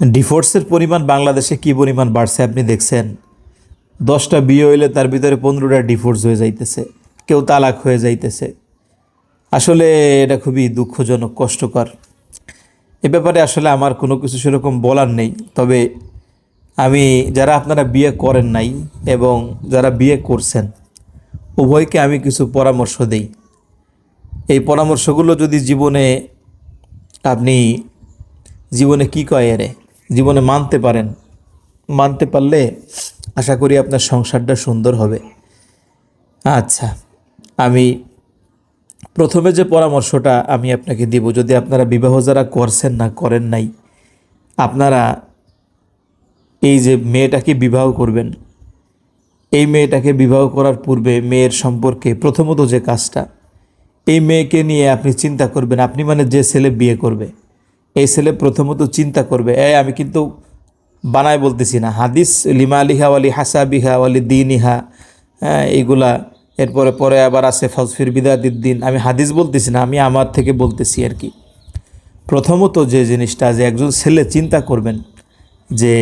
ডিভোর্সের পরিমাণ বাংলাদেশে কী পরিমাণ বাড়ছে আপনি দেখছেন? দশটা বিয়ে হইলে তার ভিতরে পনেরোটা ডিভোর্স হয়ে যাইতেছে, কেউ তালাক হয়ে যাইতেছে। আসলে এটা খুবই দুঃখজনক, কষ্টকর। এ ব্যাপারে আসলে আমার কোনো কিছু সেরকম বলার নেই, তবে আমি, যারা আপনারা বিয়ে করেন নাই এবং যারা বিয়ে করছেন, উভয়কে আমি কিছু পরামর্শ দেই। এই পরামর্শগুলো যদি জীবনে আপনি, জীবনে কি কয় এরে? জীবনে মানতে পারেন। মানতে পারলে আশা করি আপনার সংসারটা সুন্দর হবে। আচ্ছা আমি প্রথমে যে পরামর্শটা আমি আপনাকে দিব, যদি আপনারা বিবাহ যারা করছেন না, করেন নাই, আপনারা এই যে মেয়েটাকে বিবাহ করবেন, এই মেয়েটাকে বিবাহ করার পূর্বে মেয়ের সম্পর্কে প্রথমত যে কাজটা, এই মেয়েকে নিয়ে আপনি চিন্তা করবেন, আপনি মানে যে ছেলে বিয়ে করবে। এই ছেলে প্রথমত চিন্তা করবে এ আমি কিন্তু বানায় বলতেছি না। হাদিস লিমা লিহা ওয়ালি হাসা বিহা ওয়ালি দিনিহা হ্যাঁ এইগুলা। এরপরে পরে আবার আছে ফজফির বিদাদিদ্দিন আমি হাদিস বলতেছি না, আমি আমার থেকে বলতেছি আর কি। প্রথমত যে জিনিসটা, যে একজন ছেলে চিন্তা করবেন যে,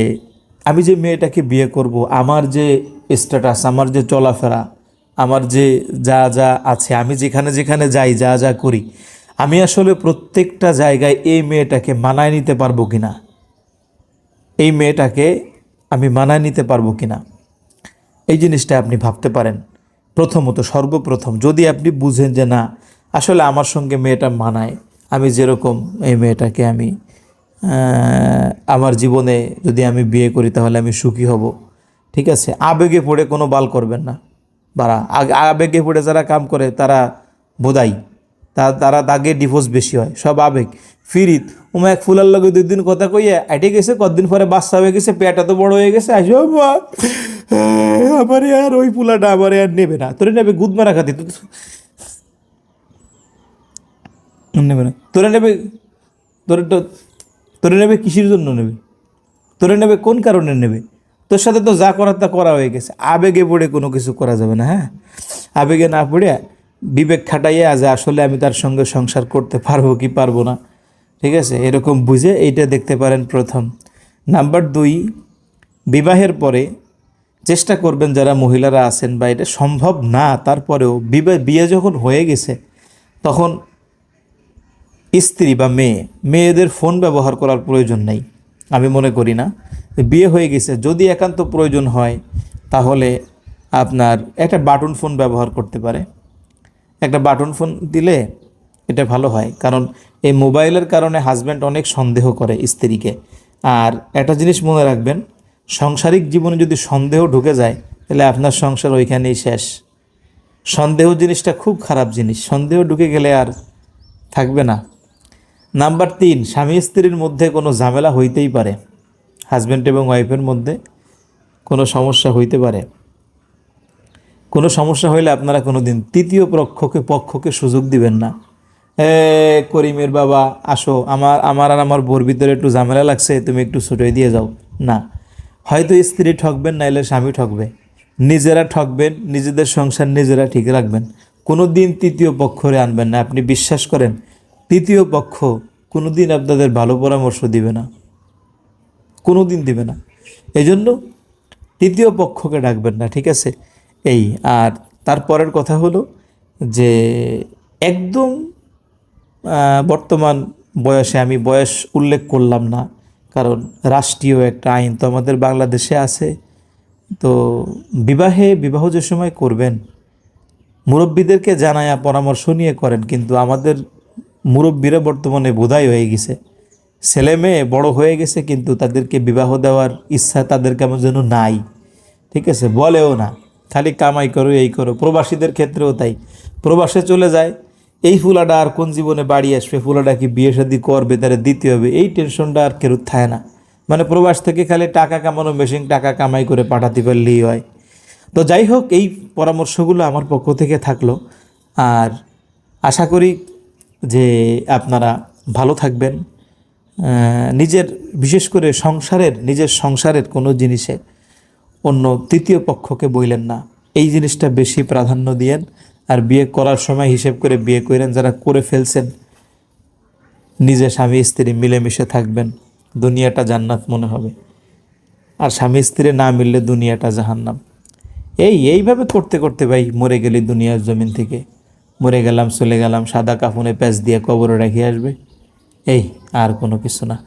আমি যে মেয়েটাকে বিয়ে করব, আমার যে স্ট্যাটাস আমার যে চলাফেরা, আমার যে যা যা আছে, আমি যেখানে যেখানে যাই, যা যা করি আমি আসলে প্রত্যেকটা জায়গায় এই মেয়েটাকে মানায় নিতে পারব কি না এই মেয়েটাকে আমি মানায় নিতে পারব কিনা? এই জিনিসটা আপনি ভাবতে পারেন। প্রথমত, সর্বপ্রথম, যদি আপনি বুঝেন যে না, আসলে আমার সঙ্গে মেয়েটা মানায়, আমি যেরকম এই মেয়েটাকে আমি আমার জীবনে যদি আমি বিয়ে করি তাহলে আমি সুখী হব। ঠিক আছে? আবেগে পড়ে কোনো বাল করবেন না। আগ- আবেগে পড়ে যারা কাম করে তারা বোধাই তারা দাগে ডিভোর্স বেশি হয়। সব আবেগ, ফিরিত। উমা এক ফুলার লগে দুই দিন কথা কইয়া আইটে গেছে, কতদিন পরে বাচ্চা হয়ে গেছে পেটা তো বড় হয়ে গেছে আসো আমার আর ওই ফুলাটা আমার আর নেবে না। তোরে নেবে গুদ মারা খাতি নেবে না। তোরে নেবে তোরে তোরে নেবে কিসের জন্য নেবে? তোরে নেবে কোন কারণে নেবে? তোর সাথে তো যা করার তা করা হয়ে গেছে। আবেগে পড়ে কোনো কিছু করা যাবে না হ্যাঁ? আবেগে না পড়ে বিবেক খাটাইয়া যে আসলে আমি তার সঙ্গে সংসার করতে পারব কি পারব না। ঠিক আছে? এরকম বুঝে এইটা দেখতে পারেন প্রথম। নাম্বার দুই, বিবাহের পরে চেষ্টা করবেন যারা মহিলারা আছেন বা এটা সম্ভব না, তারপরেও বিয়ে যখন হয়ে গেছে, তখন স্ত্রী বা মেয়ে, মেয়েদের ফোন ব্যবহার করার প্রয়োজন নেই। আমি মনে করি না। বিয়ে হয়ে গেছে, যদি একান্ত প্রয়োজন হয়, তাহলে আপনার একটা বাটন ফোন ব্যবহার করতে পারে। একটা বাটন ফোন দিলে এটা ভালো হয়। কারণ এই মোবাইলের কারণে হাজব্যান্ড অনেক সন্দেহ করে স্ত্রীকে। আর একটা জিনিস মনে রাখবেন, সাংসারিক জীবনে যদি সন্দেহ ঢুকে যায়, তাহলে আপনার সংসার ওইখানেই শেষ। সন্দেহ জিনিসটা খুব খারাপ জিনিস। সন্দেহ ঢুকে গেলে আর থাকবে না। নাম্বার তিন, স্বামী স্ত্রীর মধ্যে কোনো ঝামেলা হইতেই পারে। হাজব্যান্ড এবং ওয়াইফের মধ্যে কোনো সমস্যা হইতে পারে। কোনো সমস্যা হইলে আপনারা কোনো দিন তৃতীয় পক্ষকে পক্ষকে সুযোগ দিবেন না। এ, করিমের বাবা, আসো, আমার আমার আর আমার বোর ভিতরে একটু ঝামেলা লাগছে, তুমি একটু ছুটোই দিয়ে যাও। না, হয়তো স্ত্রী ঠকবেন, নাইলে স্বামী ঠকবে। নিজেরা ঠকবেন, নিজেদের সংসার নিজেরা ঠিক রাখবেন। কোনো দিন তৃতীয় পক্ষরে আনবেন না, আপনি বিশ্বাস করেন, তৃতীয় পক্ষ কোনো দিন আপনাদের ভালো পরামর্শ দিবে না। কোনো দিন দিবে না। এই জন্য তৃতীয় পক্ষকে ডাকবেন না, ঠিক আছে? এই, আর তারপরের কথা হলো যে একদম বর্তমান বয়সে আমি বয়স উল্লেখ করলাম না, কারণ রাষ্ট্রীয় একটা আইন তো আমাদের বাংলাদেশে আছে। তো বিবাহে বিবাহ যে সময় করবেন, মুরব্বীদেরকে জানায়া পরামর্শ নিয়ে করেন, কিন্তু আমাদের মুরব্বীরা বর্তমানে বোধাই হয়ে গেছে। ছেলে মেয়ে বড় হয়ে গেছে, কিন্তু তাদেরকে বিবাহ দেওয়ার ইচ্ছা তাদের কেমন যেন নাই। ঠিক আছে, বলেও না। খালি কামাই করো, এই করো। প্রবাসীদের ক্ষেত্রেও তাই। প্রবাসে চলে যায়, এই ফুলাটা আর কোন জীবনে বাড়ি আসবে? ফুলাটা কি বিয়ে শাদি করবে তারা দিতে হবে। এই টেনশনটা আর কেউ থাকে না। মানে প্রবাস থেকে খালি টাকা কামানো মেশিন টাকা কামাই করে পাঠাতে পারলেই হয়। তো যাই হোক, এই পরামর্শগুলো আমার পক্ষ থেকে থাকল। আর আশা করি যে আপনারা ভালো থাকবেন। নিজের, বিশেষ করে সংসারের, নিজের সংসারের কোনো জিনিসে অন্য তৃতীয় পক্ষকে বইলেন না। এই জিনিসটা বেশি প্রাধান্য দিয়েন আর বিয়ে করার সময় হিসেব করে বিয়ে করেন, যারা করে ফেলছেন। নিজে স্বামী, স্ত্রী মিলেমিশে থাকবেন, দুনিয়াটা জান্নাত মনে হবে। আর স্বামী, স্ত্রী না মিললে দুনিয়াটা জাহান্নাম। এই, এইভাবে করতে করতে ভাই, মরে গেলি দুনিয়ার জমিন থেকে। মরে গেলাম, চলে গেলাম, সাদা কাফনে প্যাঁচ দিয়ে কবরে রেখে আসবে। এই, আর কোনো কিছু না।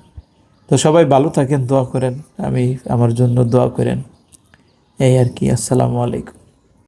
তো সবাই ভালো থাকেন, দোয়া করেন। আমি আমার জন্য দোয়া করেন। এই আর কি আসসালামু আলাইকুম।